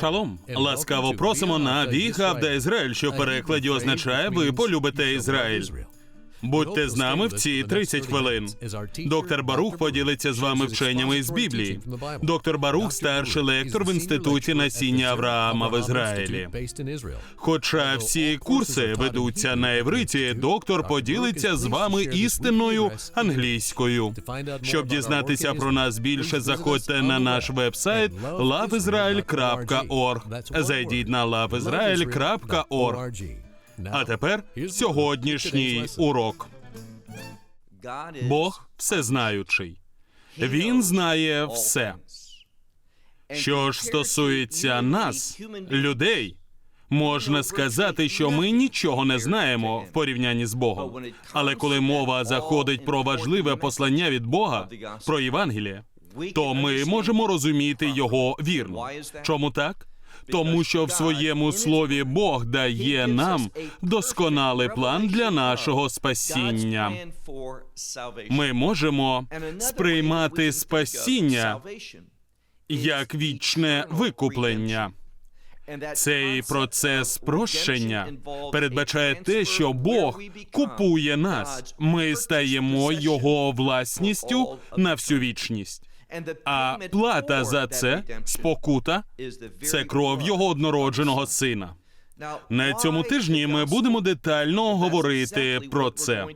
Шалом. Ласкаво просимо на Вігавда Ізраїль, що в перекладі означає ви полюбите Ізраїль. Будьте з нами в ці 30 хвилин. Доктор Барух поділиться з вами вченнями із Біблії. Доктор Барух старший лектор в інституті насіння Авраама в Ізраїлі. Хоча всі курси ведуться на євриті, доктор поділиться з вами істинною англійською. Щоб дізнатися про нас більше, заходьте на наш вебсайт loveisrael.org. Зайдіть на loveisrael.org. А тепер сьогоднішній урок. Бог всезнаючий. Він знає все. Що ж стосується нас, людей, можна сказати, що ми нічого не знаємо в порівнянні з Богом. Але коли мова заходить про важливе послання від Бога, про Євангеліє, то ми можемо розуміти його вірно. Чому так? Тому що в своєму слові Бог дає нам досконалий план для нашого спасіння. Ми можемо сприймати спасіння як вічне викуплення. Цей процес прощення передбачає те, що Бог купує нас. Ми стаємо його власністю на всю вічність. А плата за це спокута це кров його однородженого сина. На цьому тижні ми будемо детально говорити про це.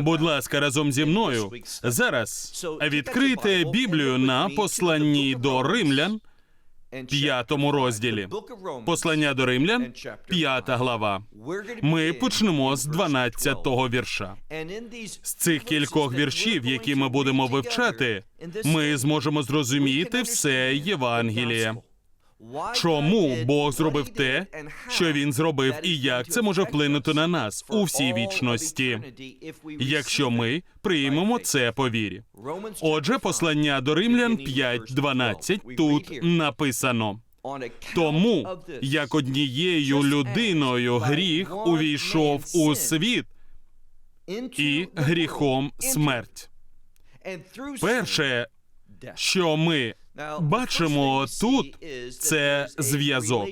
Будь ласка, разом зі мною зараз відкрийте Біблію на посланні до римлян, п'ятому розділі. Послання до римлян, п'ята глава. Ми почнемо з 12-го вірша. З цих кількох віршів, які ми будемо вивчати, ми зможемо зрозуміти все Євангеліє. Чому Бог зробив те, що він зробив, і як це може вплинути на нас у всій вічності, якщо ми приймемо це по вірі? Отже, послання до римлян 5.12 тут написано. Тому, як однією людиною гріх увійшов у світ, і гріхом смерть. Перше, що ми бачимо тут, це зв'язок.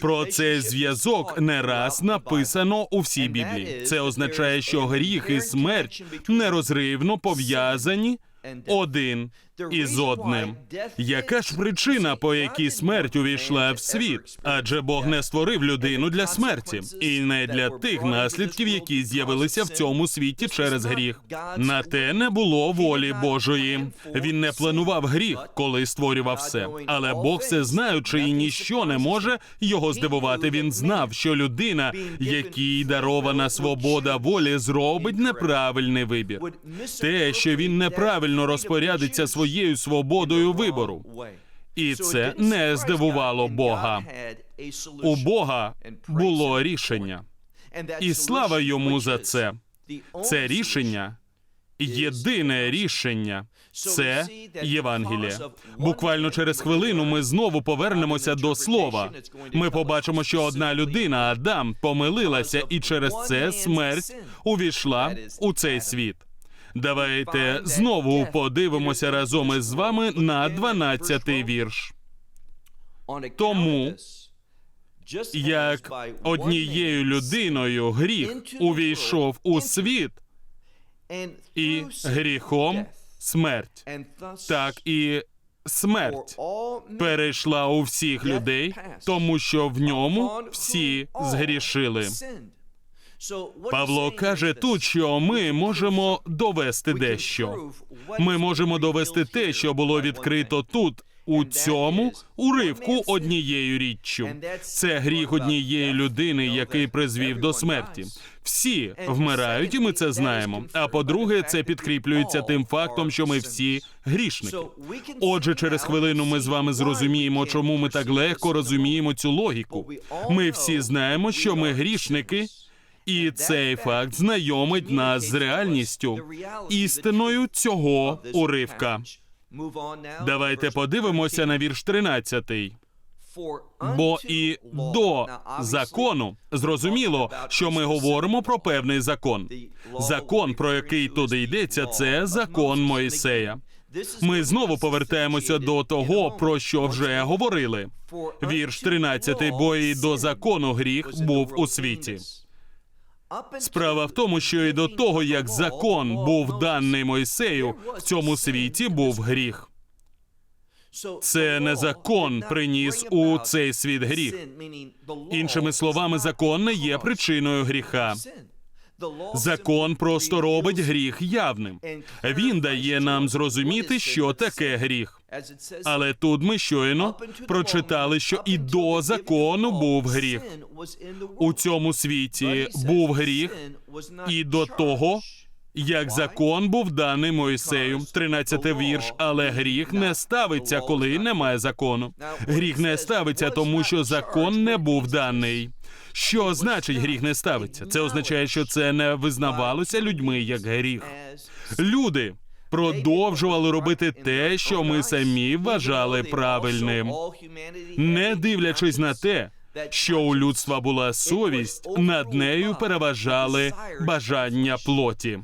Про цей зв'язок не раз написано у всій Біблії. Це означає, що гріх і смерть нерозривно пов'язані один із одним. Яка ж причина, по якій смерть увійшла в світ? Адже Бог не створив людину для смерті, і не для тих наслідків, які з'явилися в цьому світі через гріх. На те не було волі Божої. Він не планував гріх, коли створював все. Але Бог все знаючи, і ніщо не може його здивувати. Він знав, що людина, якій дарована свобода волі, зробить неправильний вибір. Те, що він неправильно розпорядиться своєю свободою вибору. І це не здивувало Бога. У Бога було рішення, і слава йому за це. Це рішення, єдине рішення. Це Євангеліє. Буквально через хвилину ми знову повернемося до слова. Ми побачимо, що одна людина, Адам, помилилася, і через це смерть увійшла у цей світ. Давайте знову подивимося разом із вами на 12-й вірш. Тому, як однією людиною гріх увійшов у світ, і гріхом смерть, так і смерть перейшла у всіх людей, тому що в ньому всі згрішили. Павло каже тут, що ми можемо довести дещо. Ми можемо довести те, що було відкрито тут. У цьому уривку однією річчю це гріх однієї людини, який призвів до смерті. Всі вмирають, і ми це знаємо. А по-друге, це підкріплюється тим фактом, що ми всі грішники. Отже, через хвилину ми з вами зрозуміємо, чому ми так легко розуміємо цю логіку. Ми всі знаємо, що ми грішники. І цей факт знайомить нас з реальністю, істиною цього уривка. Давайте подивимося на вірш 13. Бо і до закону зрозуміло, що ми говоримо про певний закон. Закон, про який туди йдеться, це закон Моїсея. Ми знову повертаємося до того, про що вже говорили. Вірш 13, бо і до закону гріх був у світі. Справа в тому, що і до того, як закон був даний Мойсею, в цьому світі був гріх. Це не закон приніс у цей світ гріх. Іншими словами, закон не є причиною гріха. Закон просто робить гріх явним. Він дає нам зрозуміти, що таке гріх. Але тут ми щойно прочитали, що і до закону був гріх. У цьому світі був гріх і до того, як закон був даний Моїсею, 13 вірш, але гріх не ставиться, коли немає закону. Гріх не ставиться, тому що закон не був даний. Що значить гріх не ставиться? Це означає, що це не визнавалося людьми як гріх. Люди продовжували робити те, що ми самі вважали правильним, не дивлячись на те, що у людства була совість, над нею переважали бажання плоті.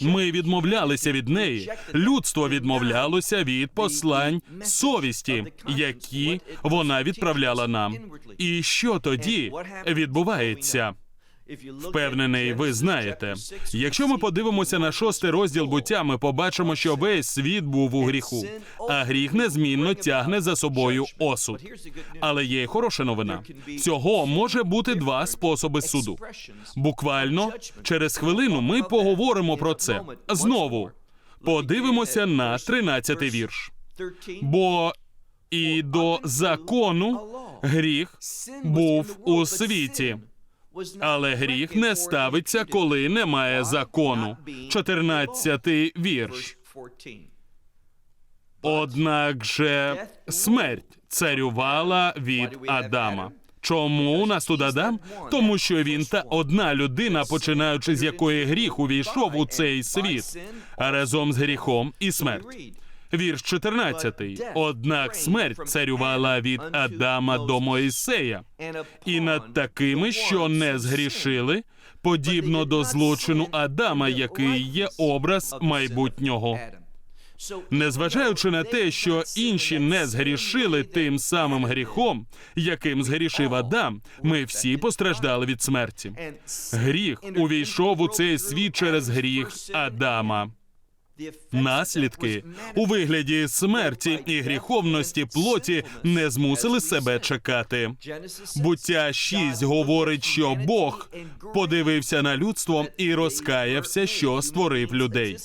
Ми відмовлялися від неї. Людство відмовлялося від послань совісті, які вона відправляла нам. І що тоді відбувається? Впевнений, ви знаєте. Якщо ми подивимося на шостий розділ буття, ми побачимо, що весь світ був у гріху, а гріх незмінно тягне за собою осуд. Але є й хороша новина. Цього може бути два способи суду. Буквально через хвилину ми поговоримо про це. Знову подивимося на 13-й вірш. Бо і до закону гріх був у світі. Але гріх не ставиться, коли немає закону. 14-й вірш. Однак же смерть царювала від Адама. Чому у нас тут Адам? Тому що він та одна людина, починаючи з якої гріх увійшов у цей світ, разом з гріхом і смерть. Вірш 14. Однак смерть царювала від Адама до Моїсея, і над такими, що не згрішили, подібно до злочину Адама, який є образ майбутнього. Незважаючи на те, що інші не згрішили тим самим гріхом, яким згрішив Адам, ми всі постраждали від смерті. Гріх увійшов у цей світ через гріх Адама. Наслідки у вигляді смерті і гріховності плоті не змусили себе чекати. Буття 6 говорить, що Бог подивився на людство і розкаявся, що створив людей.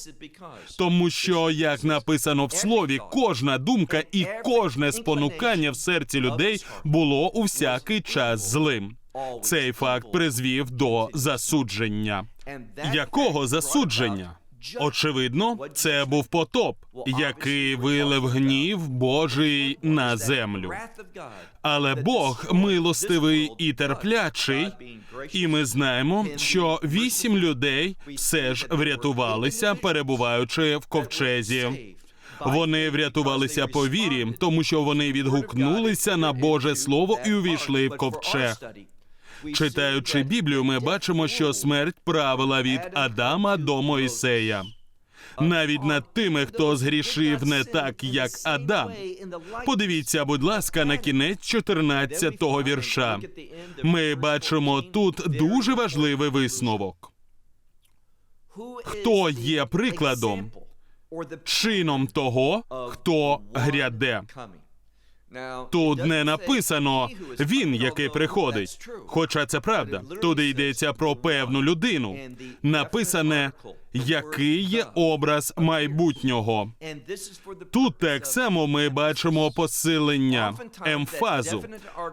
Тому що, як написано в слові, кожна думка і кожне спонукання в серці людей було у всякий час злим. Цей факт призвів до засудження. Якого засудження? Очевидно, це був потоп, який вилив гнів Божий на землю. Але Бог милостивий і терплячий, і ми знаємо, що вісім людей все ж врятувалися, перебуваючи в ковчезі. Вони врятувалися по вірі, тому що вони відгукнулися на Боже Слово і увійшли в ковчег. Читаючи Біблію, ми бачимо, що смерть правила від Адама до Мойсея. Навіть над тими, хто згрішив не так, як Адам. Подивіться, будь ласка, на кінець 14-го вірша. Ми бачимо тут дуже важливий висновок. Хто є прикладом, чином того, хто гряде? Тут не написано він, який приходить. Хоча це правда. Тут йдеться про певну людину. Написане, який є образ майбутнього. Тут так само ми бачимо посилення емфазу.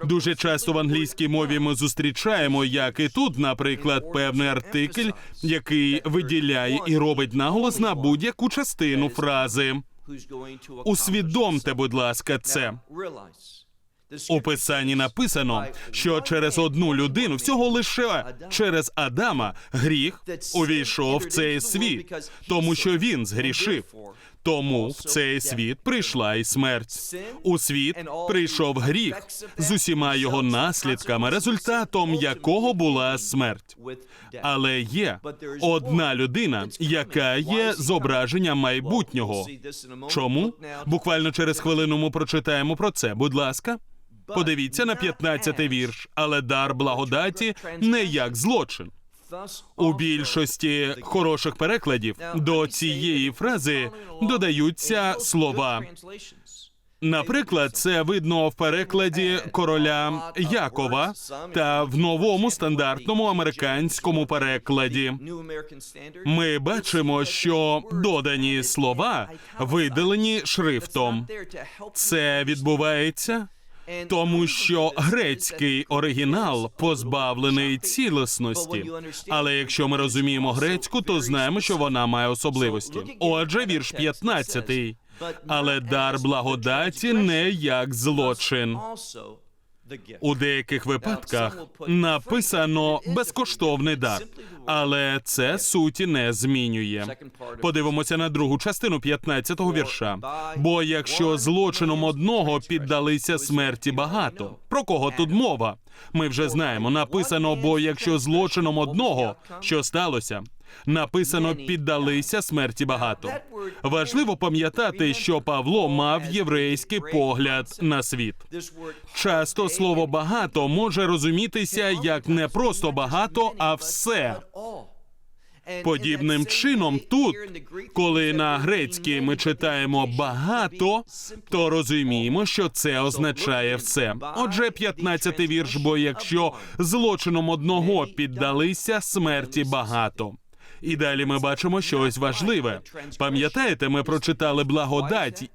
Дуже часто в англійській мові ми зустрічаємо, як і тут, наприклад, певний артикль, який виділяє і робить наголос на будь-яку частину фрази. Усвідомте, будь ласка, це. У писанні написано, що через одну людину, всього лише через Адама, гріх увійшов в цей світ, тому що він згрішив. Тому в цей світ прийшла і смерть. У світ прийшов гріх з усіма його наслідками, результатом якого була смерть. Але є одна людина, яка є зображенням майбутнього. Чому? Буквально через хвилину ми прочитаємо про це. Будь ласка, подивіться на 15-й вірш. Але дар благодаті не як злочин. У більшості хороших перекладів до цієї фрази додаються слова. Наприклад, це видно в перекладі короля Якова та в новому стандартному американському перекладі. Ми бачимо, що додані слова видалені шрифтом. Це відбувається тому, що грецький оригінал позбавлений цілісності. Але якщо ми розуміємо грецьку, то знаємо, що вона має особливості. Отже, вірш 15. Але дар благодаті не як злочин. У деяких випадках написано безкоштовний дар, але це суті не змінює. Подивимося на другу частину 15-го вірша. Бо якщо злочином одного піддалися смерті багато, про кого тут мова? Ми вже знаємо. Написано, бо якщо злочином одного, що сталося, написано піддалися смерті багато. Важливо пам'ятати, що Павло мав єврейський погляд на світ. Часто слово багато може розумітися як не просто багато, а все. Подібним чином, тут, коли на грецькій ми читаємо багато, то розуміємо, що це означає все. Отже, 15-й вірш, бо якщо злочином одного піддалися смерті багато. І далі ми бачимо щось важливе. Пам'ятаєте, ми прочитали благодать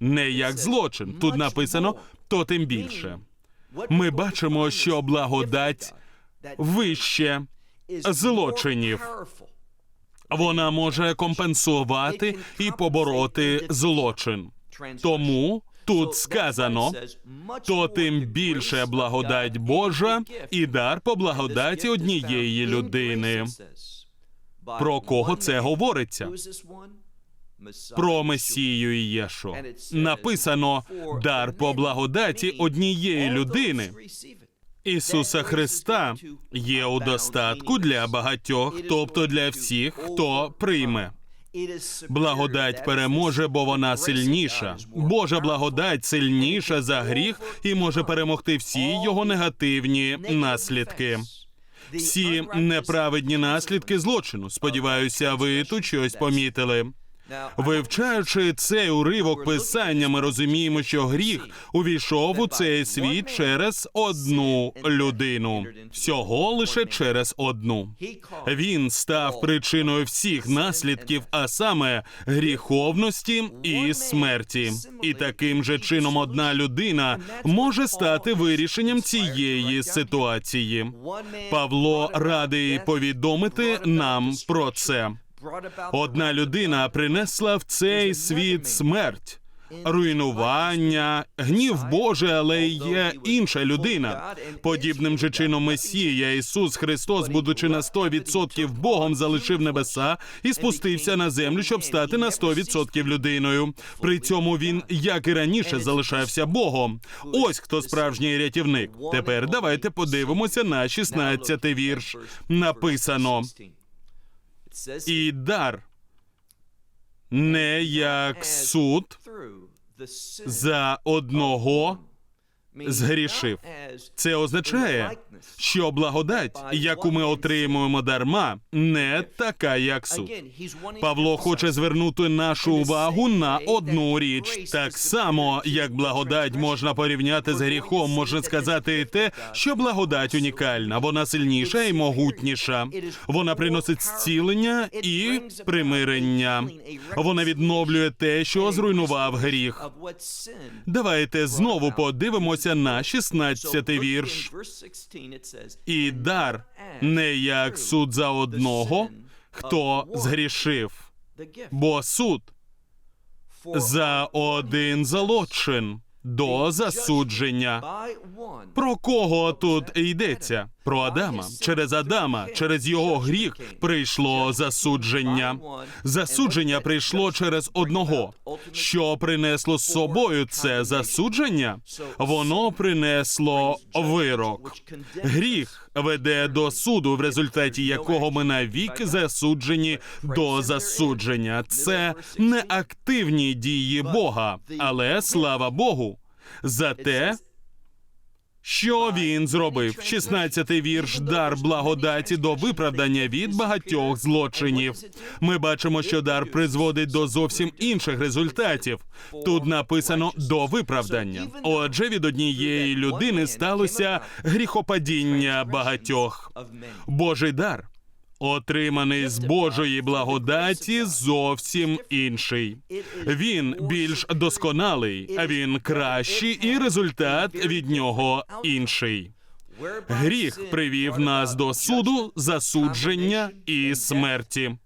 не як злочин. Тут написано то тим більше. Ми бачимо, що благодать вище злочинів. Вона може компенсувати і побороти злочин. Тому тут сказано, то тим більше благодать Божа і дар по благодаті однієї людини. Про кого це говориться? Про Месію Єшу. Написано дар по благодаті однієї людини. Ісуса Христа є у достатку для багатьох, тобто для всіх, хто прийме. Благодать переможе, бо вона сильніша. Божа благодать сильніша за гріх і може перемогти всі його негативні наслідки. Всі неправедні наслідки злочину. Сподіваюся, ви тут щось помітили. Вивчаючи цей уривок писання, ми розуміємо, що гріх увійшов у цей світ через одну людину, всього лише через одну. Він став причиною всіх наслідків, а саме гріховності і смерті. І таким же чином одна людина може стати вирішенням цієї ситуації. Павло радий повідомити нам про це. Одна людина принесла в цей світ смерть, руйнування, гнів Божий, але є інша людина. Подібним же чином Месія Ісус Христос, будучи на 100% Богом, залишив небеса і спустився на землю, щоб стати на 100% людиною. При цьому він, як і раніше, залишався Богом. Ось хто справжній рятівник. Тепер давайте подивимося на 16-й вірш. Написано і дар. Не як суд за одного згрішив. Це означає, що благодать, яку ми отримуємо дарма, не така, як суд. Павло хоче звернути нашу увагу на одну річ, так само як благодать можна порівняти з гріхом, можна сказати і те, що благодать унікальна, вона сильніша і могутніша. Вона приносить зцілення і примирення. Вона відновлює те, що зруйнував гріх. Давайте знову подивимося на 16-й вірш. І дар не як суд за одного, хто згрішив, бо суд за один злочин до засудження. Про кого тут йдеться? Про Адама через Адама, через його гріх прийшло засудження. Засудження прийшло через одного. Що принесло з собою це засудження? Воно принесло вирок. Гріх веде до суду, в результаті якого ми навік засуджені до засудження. Це не активні дії Бога, але слава Богу за те, що він зробив? 16-й вірш дар благодаті до виправдання від багатьох злочинів. Ми бачимо, що дар призводить до зовсім інших результатів. Тут написано до виправдання. Отже, від однієї людини сталося гріхопадіння багатьох. Божий дар, отриманий з Божої благодаті, зовсім інший. Він більш досконалий, він кращий, і результат від нього інший. Гріх привів нас до суду, засудження і смерті.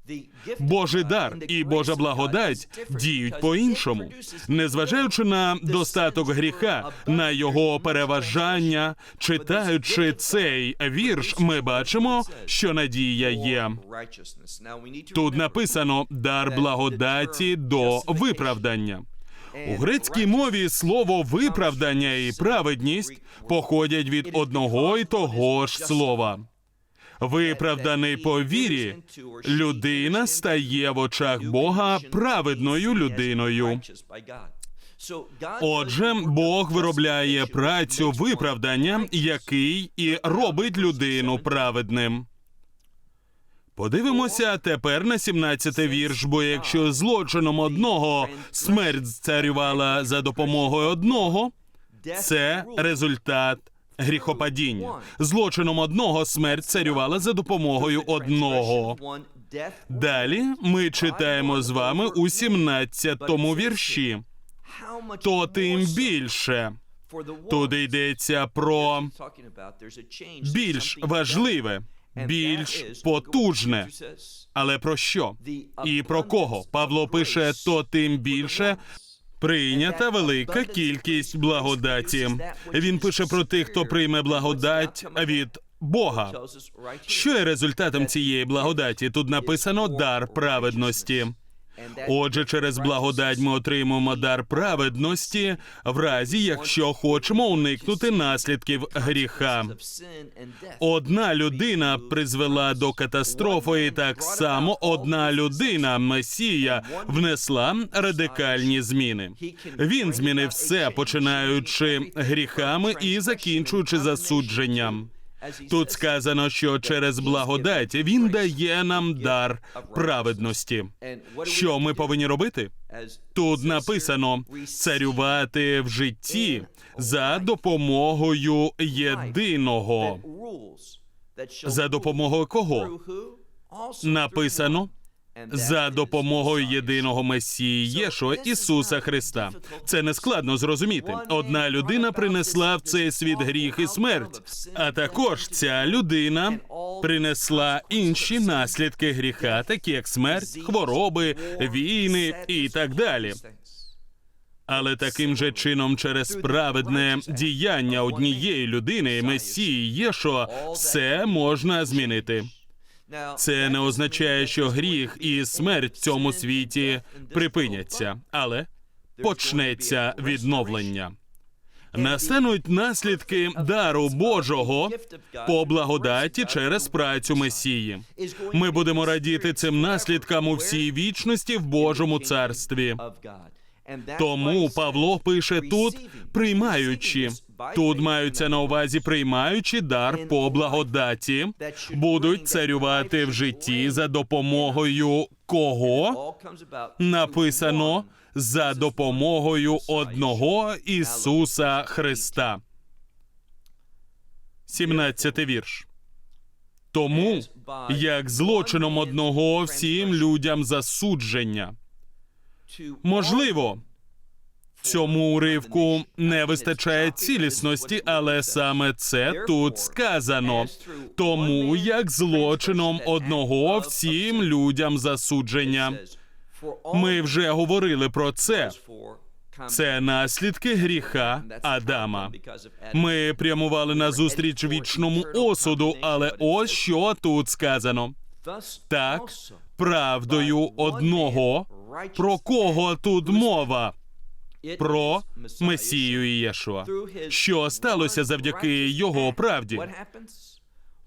Божий дар і Божа благодать діють по-іншому, незважаючи на достаток гріха, на його переважання. Читаючи цей вірш, ми бачимо, що надія є. Тут написано дар благодаті до виправдання. У грецькій мові слово виправдання і праведність походять від одного й того ж слова. Виправданий по вірі, людина стає в очах Бога праведною людиною. Отже, Бог виробляє працю виправдання, який і робить людину праведним. Подивимося тепер на 17-й вірш, бо якщо злочином одного смерть царювала за допомогою одного, це результат гріхопадіння. Злочином одного смерть царювала за допомогою одного. Далі ми читаємо з вами у 17-му вірші. То тим більше. Тут йдеться про більш важливе, більш потужне. Але про що? І про кого? Павло пише: то тим більше прийнята велика кількість благодаті. Він пише про тих, хто прийме благодать від Бога. Що є результатом цієї благодаті? Тут написано дар праведності. Отже, через благодать ми отримуємо дар праведності, в разі якщо хочемо уникнути наслідків гріха. Одна людина призвела до катастрофи, і так само одна людина, Месія, внесла радикальні зміни. Він змінив все, починаючи гріхами і закінчуючи засудженням. Тут сказано, що через благодать він дає нам дар праведності. Що ми повинні робити? Тут написано царювати в житті за допомогою єдиного. За допомогою кого? Написано за допомогою єдиного Месії Єшуа Ісуса Христа. Це не складно зрозуміти. Одна людина принесла в цей світ гріх і смерть, а також ця людина принесла інші наслідки гріха, такі як смерть, хвороби, війни і так далі. Але таким же чином, через праведне діяння однієї людини, Месії Єшуа, все можна змінити. Це не означає, що гріх і смерть в цьому світі припиняться, але почнеться відновлення. Настануть наслідки дару Божого по благодаті через працю Месії. Ми будемо радіти цим наслідкам у всій вічності в Божому царстві. Тому Павло пише тут, приймаючи. Тут маються на увазі приймаючи дар по благодаті, будуть царювати в житті за допомогою кого написано за допомогою одного Ісуса Христа. 17 вірш. Тому як злочином одного всім людям засудження. Можливо, цьому уривку не вистачає цілісності, але саме це тут сказано. Тому як злочином одного всім людям засудження. Ми вже говорили про це. Це наслідки гріха Адама. Ми прямували на зустріч вічному осуду, але ось що тут сказано. Так, правдою одного, про кого тут мова? Про Месію Єшуа. Що сталося завдяки його правді?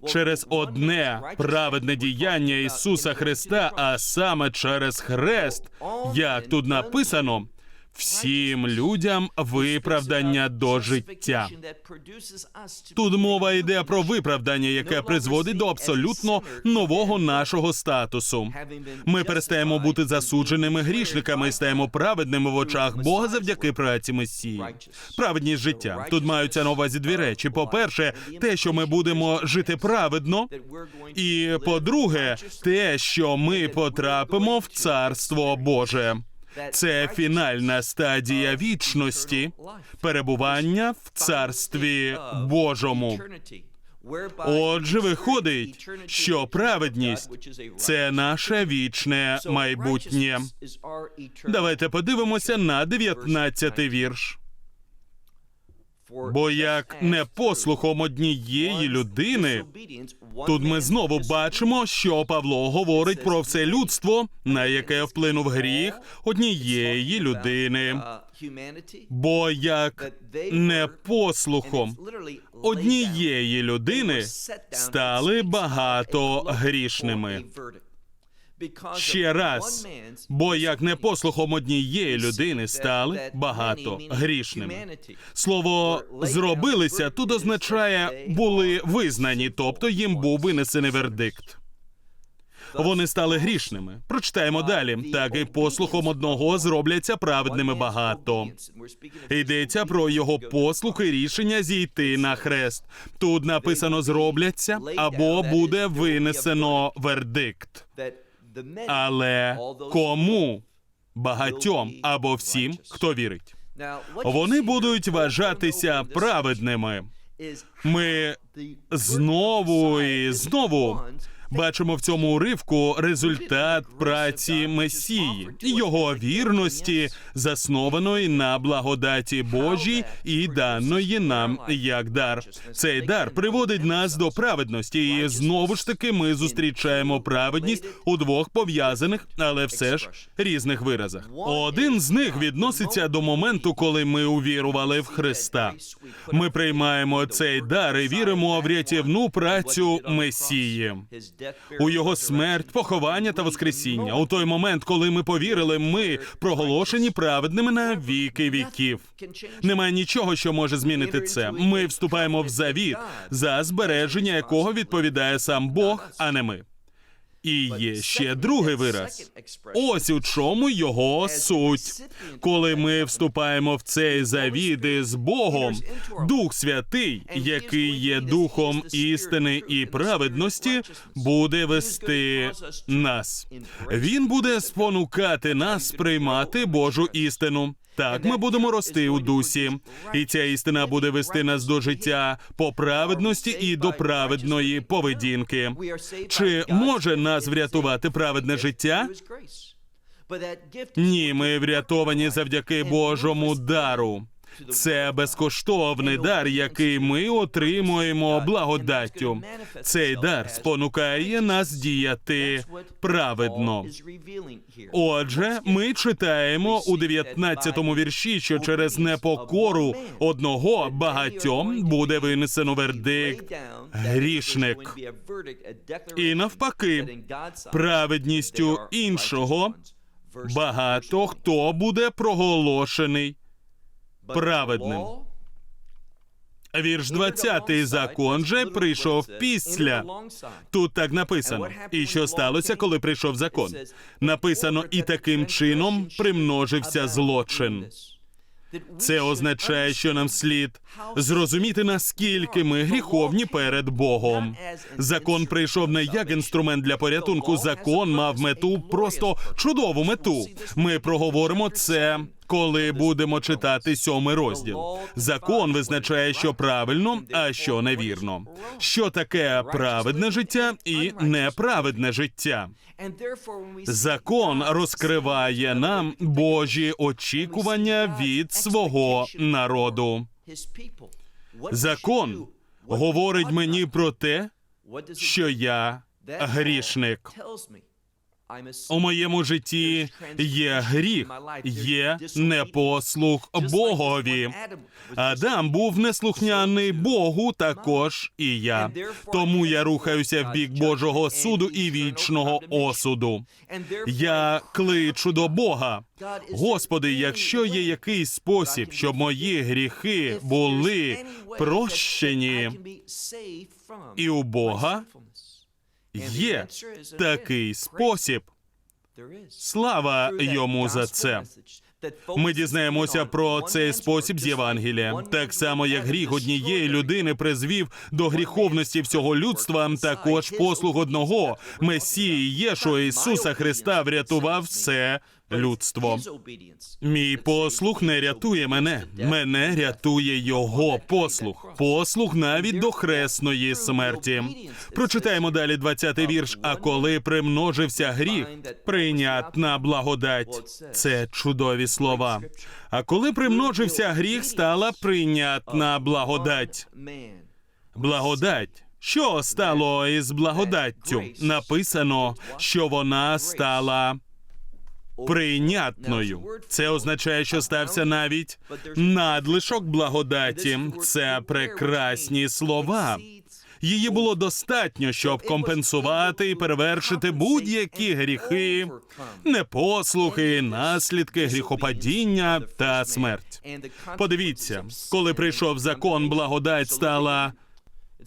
Через одне праведне діяння Ісуса Христа, а саме через хрест, як тут написано, всім людям виправдання до життя. Тут мова йде про виправдання, яке призводить до абсолютно нового нашого статусу. Ми перестаємо бути засудженими грішниками і стаємо праведними в очах Бога завдяки праці Месії. Праведність життя. Тут маються на увазі дві речі: по-перше, те, що ми будемо жити праведно, і по-друге, те, що ми потрапимо в Царство Боже. Це фінальна стадія вічності перебування в царстві Божому. Отже, виходить, що праведність це наше вічне майбутнє. Давайте подивимося на 19-й вірш. Бо як не послухом однієї людини, тут ми знову бачимо, що Павло говорить про все людство, на яке вплинув гріх однієї людини. Бо як не послухом однієї людини стали багато грішними. Ще раз, бо як не послухом однієї людини стали багато грішними. Слово зробилися тут означає були визнані, тобто їм був винесений вердикт. Вони стали грішними. Прочитаємо далі. Так і послухом одного зробляться праведними багато. Йдеться про його послух і рішення зійти на хрест. Тут написано зробляться або буде винесено вердикт. Але кому? Багатьом або всім, хто вірить. Вони будуть вважатися праведними. Ми знову і знову бачимо в цьому уривку результат праці Месії, його вірності, заснованої на благодаті Божій і даної нам як дар. Цей дар приводить нас до праведності, і знову ж таки ми зустрічаємо праведність у двох пов'язаних, але все ж різних виразах. Один з них відноситься до моменту, коли ми увірували в Христа. Ми приймаємо цей дар і віримо в рятівну працю Месії у його смерть, поховання та воскресіння. У той момент, коли ми повірили, ми проголошені праведними на віки віків. Немає нічого, що може змінити це. Ми вступаємо в завіт, за збереження якого відповідає сам Бог, а не ми. І є ще другий вираз. Ось у чому його суть. Коли ми вступаємо в цей завіт із Богом, Дух Святий, який є духом істини і праведності, буде вести нас. Він буде спонукати нас приймати Божу істину. Так, ми будемо рости у дусі, і ця істина буде вести нас до життя по праведності і до праведної поведінки. Чи може нас врятувати праведне життя? Ні, ми врятовані завдяки Божому дару. Це безкоштовний дар, який ми отримуємо благодаттю. Цей дар спонукає нас діяти праведно. Отже, ми читаємо у 19-му вірші, що через непокору одного багатьом буде винесено вердикт грішник. І навпаки, праведністю іншого багато хто буде проголошений праведним. Вірш 20. закон же прийшов після. Тут так написано. І що сталося, коли прийшов закон? Написано, і таким чином примножився злочин. Це означає, що нам слід зрозуміти, наскільки ми гріховні перед Богом. Закон прийшов не як інструмент для порятунку. Закон мав мету просто чудову мету. Ми проговоримо це коли будемо читати сьомий розділ. Закон визначає, що правильно, а що невірно. Що таке праведне життя і неправедне життя. Закон розкриває нам Божі очікування від свого народу. Закон говорить мені про те, що я грішник. У моєму житті є гріх, є непослух Богові. Адам був неслухняний Богу, також і я. Тому я рухаюся в бік Божого суду і вічного осуду. Я кличу до Бога. Господи, якщо є якийсь спосіб, щоб мої гріхи були прощені, і у Бога є такий спосіб. Слава йому за це. Ми дізнаємося про цей спосіб з Євангелія. Так само, як гріх однієї людини призвів до гріховності всього людства, також послуг одного Месії Єшуа Ісуса Христа врятував все людство. Мій послух не рятує мене. Мене рятує його послух. Послух навіть до хресної смерті. Прочитаємо далі 20-й вірш. А коли примножився гріх, прийнятна благодать. Це чудові слова. А коли примножився гріх, стала прийнятна благодать. Благодать. Що стало із благодаттю? Написано, що вона стала прийнятною. Це означає, що стався навіть надлишок благодаті. Це прекрасні слова. Її було достатньо, щоб компенсувати і перевершити будь-які гріхи, непослухи, наслідки гріхопадіння та смерть. Подивіться, коли прийшов закон, благодать стала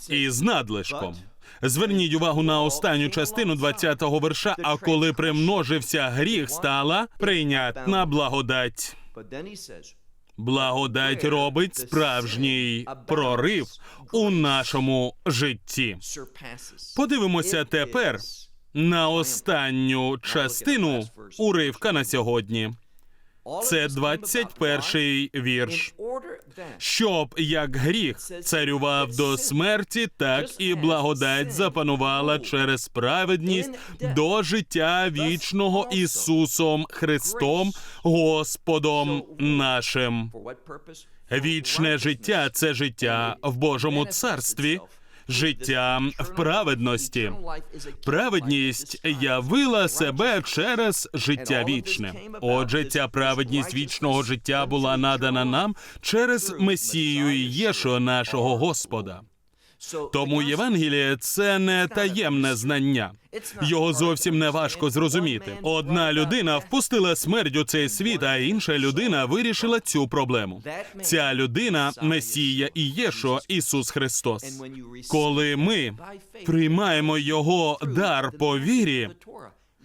із надлишком. Зверніть увагу на останню частину 20-го верша. А коли примножився гріх, стала прийнятна благодать. Благодать робить справжній прорив у нашому житті. Подивимося тепер на останню частину уривка на сьогодні. Це 21-й вірш. Щоб як гріх царював до смерті, так і благодать запанувала через праведність до життя вічного Ісусом Христом, Господом нашим. Вічне життя це життя в Божому царстві, життя в праведності. Праведність явила себе через життя вічне. Отже, ця праведність вічного життя була надана нам через Месію Єшо нашого Господа. Тому Євангеліє це не таємне знання. Його зовсім не важко зрозуміти. Одна людина впустила смерть у цей світ, а інша людина вирішила цю проблему. Ця людина Месія і Єшо, Ісус Христос. Коли ми приймаємо його дар по вірі,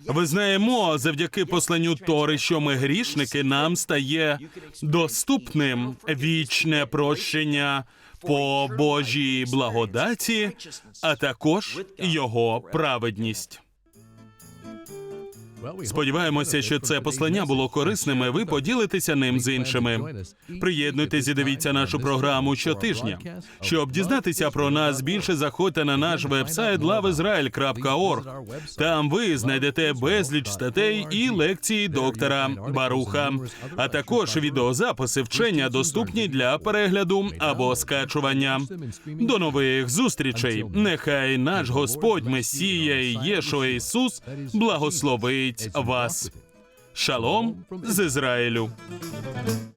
визнаємо завдяки посланню Тори, що ми грішники, нам стає доступним вічне прощення по Божій благодаті, а також його праведність. Сподіваємося, що це послання було корисним. і Ви поділитеся ним з іншими. Приєднуйтесь і дивіться нашу програму щотижня. Щоб дізнатися про нас більше, заходьте на наш вебсайт loveisrael.org. Там ви знайдете безліч статей і лекцій доктора Баруха, а також відеозаписи вчення доступні для перегляду або скачування. До нових зустрічей. Нехай наш Господь Месія і Єшуа Ісус благословить вас. Шалом з Ізраїлю.